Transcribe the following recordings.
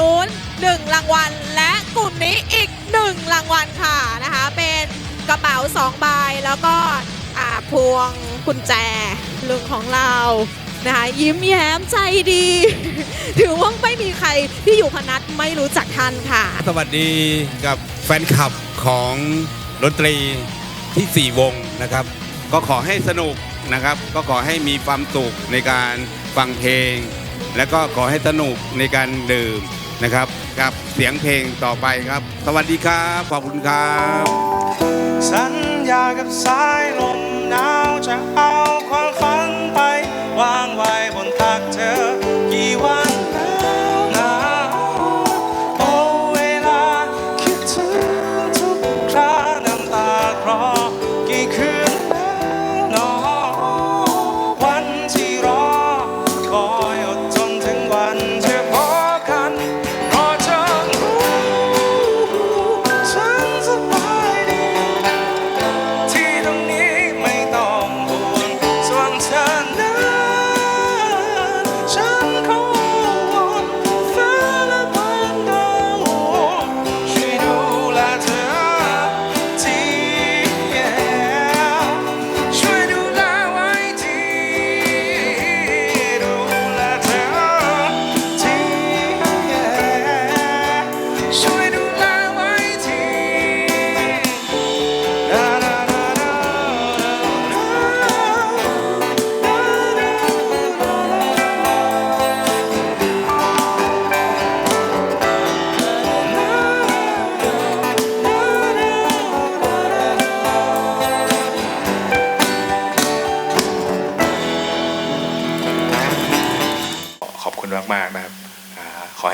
1 รางวัล และกลุ่มนี้อีก 1 รางวัลค่ะนะคะ เป็นกระเป๋า2ใบแล้วก็พวงกุญแจลุงของเรานะคะยิ้มแย้มใจดี ถือว่าไม่มีใครที่อยู่คณะไม่รู้จักท่านค่ะ สวัสดีกับแฟนคลับของดนตรีที่ 4 วงนะครับ ก็ขอให้สนุกนะครับ ก็ขอให้มีความสุขในการฟังเพลง และก็ขอให้สนุกในการดื่ม นะครับกับเสียงเพลงต่อไปครับ สวัสดีครับ ขอบคุณครับ สัญญากับสายลมหนาวจะเอาความฝัน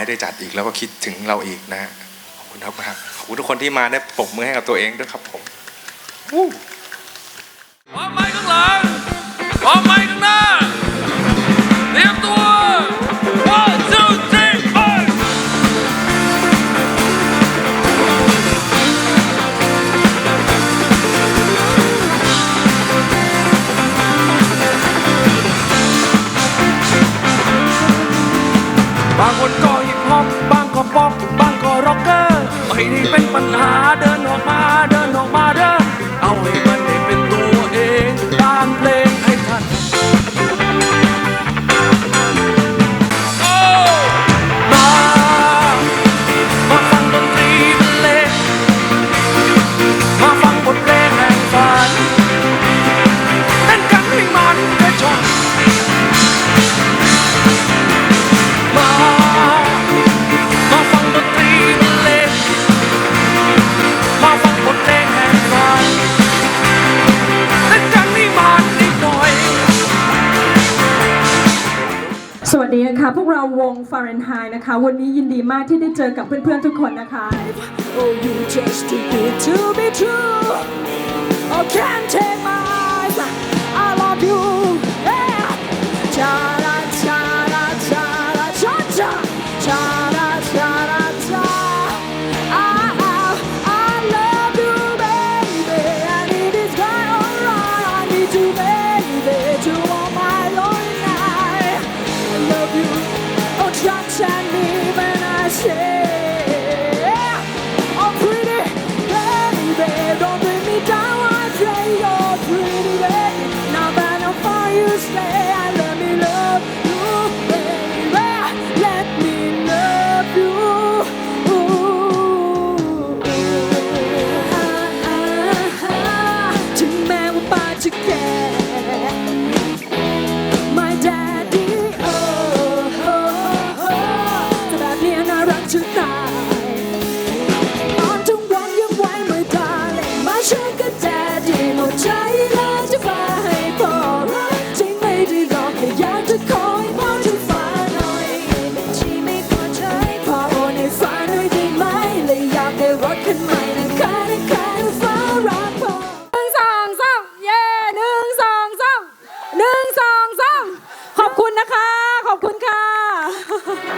ได้จัดอีกแล้วก็คิดถึงเราอีกนะขอบคุณมากๆขอบคุณทุกคนที่มาได้ปกมือให้กับตัวเองด้วยครับผมพร้อมไหมข้างหลังพร้อมไหม สวัสดีค่ะ พวกเราวงฟาเรนไฮนะคะ วันนี้ยินดีมากที่ได้เจอกับเพื่อนๆทุกคนนะคะ Oh, you just too good to be true. Oh, can't take my eyes. I love you. Yeah. Cha da cha da cha da cha cha. Cha da cha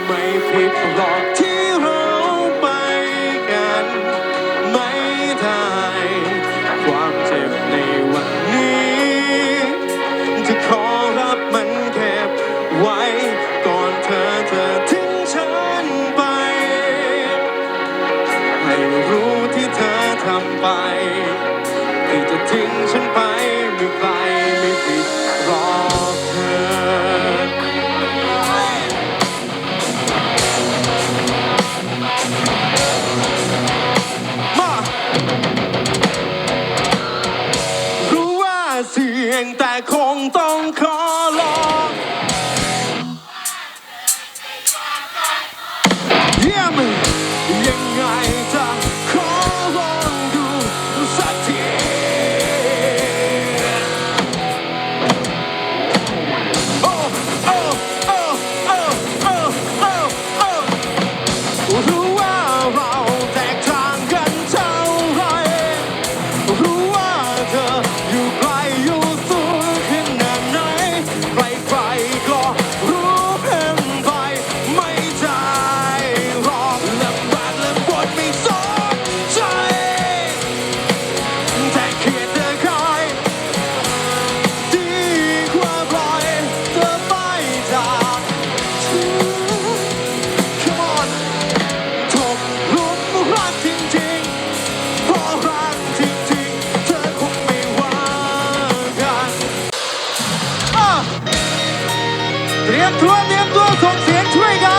ไม่ผิดหรอกที่เราไปกัน ไม่ได้ความเจ็บในวันนี้จะขอรับมันเก็บไว้ ก่อนเธอเธอทิ้งฉันไป ให้รู้ที่เธอทำไป ที่จะทิ้งฉันไปไม่ไกลไม่ผิดหรอก presidenta. เตรียมตัวเตรียมตัวส่งเสียงช่วยกัน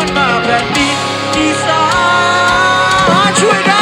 วนมาแบ่นดินอีสานช่วยได้